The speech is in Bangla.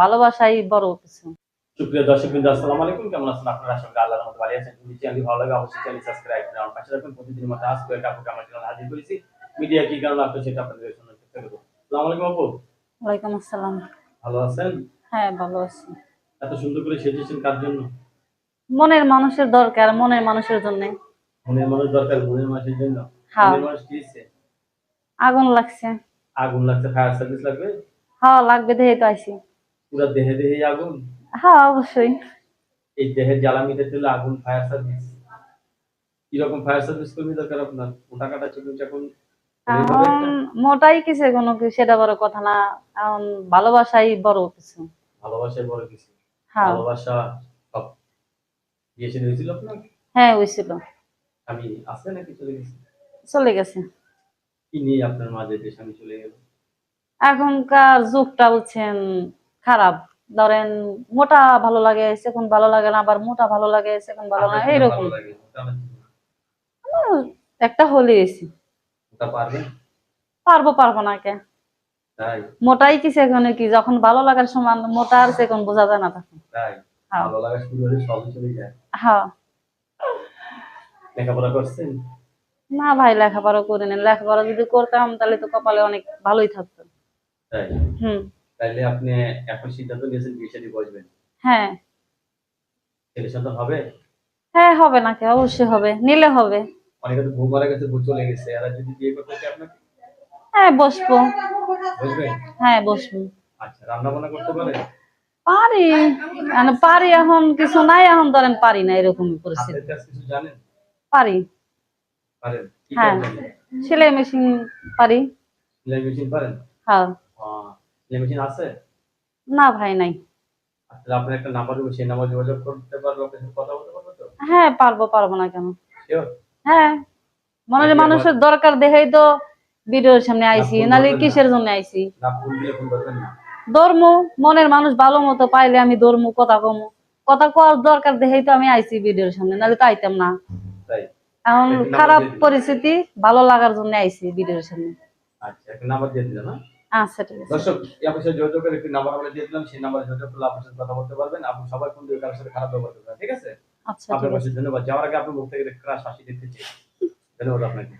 ভালোবাসাই বড় কিছু। সুপ্রিয় দর্শক বিন্দু আসসালামু আলাইকুম। কেমন আছেন? আপনারা আল্লাহর মতো ভালো আছেন। যদি চ্যানেল ভালো লাগে অবশ্যই চ্যানেল সাবস্ক্রাইব করে আমার পাশে মতো আজকে একটা আপুকে আমার চ্যানেল হাজির করেছি। মিডিয়া কি কারণে আপনি সেটা আপনাদের শোনার চেষ্টা করব। আসসালামু আলাইকুম আপু। ওয়ালাইকুম আসসালাম। ভালো আছেন? হ্যাঁ ভালো আছি। এত সুন্দর করে সেজেছেন কার জন্য? মনের মানুষের দরকার মনের মানুষের জন্য। মনের মানুষ দরকার মনের মানুষের জন্য? হ্যাঁ। মনের মানুষ কি? আগুন লাগছে। আগুন লাগছে ফায়ার সার্ভিস লাগবে? হ্যাঁ লাগবে দেখে তো আইছি। পুরো দেহে দেহে আগুন? হ্যাঁ অবশ্যই। এই দেহের জ্বালা মিটাতে হলে আগুন ফায়ার সার্ভিস কীরকম ফায়ার সার্ভিস কর্মী দরকার আপনার? মোটা কাটা চাকুন এখন মোটাই কিছু কোনো সেটা বড় কথা না। এখন ভালোবাসাই বড় কিছু। ভালোবাসার বড় কিছু। হ্যাঁ। ভালোবাসা সব বিয়ে শাদী হয়েছিল আপনার? হ্যাঁ হয়েছিল। স্বামী আছে নাকি চলে গেছে? চলে গেছে। কি নিয়ে আপনার মাঝে যে স্বামী চলে গেল? এখনকার যুগটা বুঝছেন খারাপ। ধরেন মোটা ভালো লাগে সেখন ভালো লাগে না আবার মোটা ভালো লাগে সেখন ভালো না এইরকম। কি? একটা হলে এসি পারব? পারব না কে? মোটাই কি সেখানে কি? যখন ভালো লাগার সমান মোটা আর সেখন বোঝা যায় না তখন। হ্যাঁ। হ্যাঁ। লেখাপড়া করছেন? না ভাই লেখাপড়া করে নেন লেখাপড়া যদি করতাম তাহলে তো কপালে অনেক ভালোই থাকতো। হুম। তাইলে আপনি এখন সিদ্ধান্ত নিয়েছেন বিয়ে শাদী বসবেন। হ্যাঁ। ছেলে সন্তান হবে? হ্যাঁ হবে না কে? অবশ্যই হবে। নিলে হবে। অনেকে তো বউ মারা গেছে বউ চলে গেছে। এরা যদি বিয়ে করতে চায় আপনাকে? হ্যাঁ বসবো। বসবেন হ্যাঁ বসবো। আচ্ছা রান্না বান্না করতে পারে? পারি। মানে পারি এখন কিছু নাই এখন ধরেন পারি না এরকম পরিস্থিতি। কিছু জানেন? পারি। পারেন? কি হ্যাঁ। সেলাই মেশিন পারি। সেলাই মেশিন পারেন? হ্যাঁ। মেশিন আছে? না ভাই নাই। তাহলে আপনার একটা নাম্বার দেবো সেই নাম্বার যোগাযোগ করতে পারব কথা বলতে পারব তো? হ্যাঁ পারব পারব না কেন? হ্যাঁ মনে হয় মানুষের দরকার দেখেই তো ভিডিওর সামনে আইছি নালে কিসের জন্য আইছি? ধর্ম মনের মানুষ ভালো মতো পাইলে আমি ধর্ম কথা কমু। কথা কওয়ার দরকার দেখেই তো আমি আইছি ভিডিওর সামনে নালে তো আইতাম না। এখন খারাপ পরিস্থিতি ভালো লাগার জন্য আইছি ভিডিওর সামনে। আচ্ছা নাম্বার দিয়ে দিলেন না আচ্ছা ঠিক আছে। দর্শক আপনার সাথে যোগাযোগের একটি নাম্বার আমরা দিয়ে দিলাম সেই নাম্বারে যোগাযোগ করলে আপনার সাথে কথা বলতে পারবেন। আপনি সবাই ফোন দিয়ে কারোর সাথে খারাপ ব্যবহার করবেন ঠিক আছে? আচ্ছা আপনার কাছে পাশে ধন্যবাদ। যাওয়ার আগে আপনার মুখ থেকে ক্রাশ হাসি দেখতে চাই। ধন্যবাদ আপনাকে।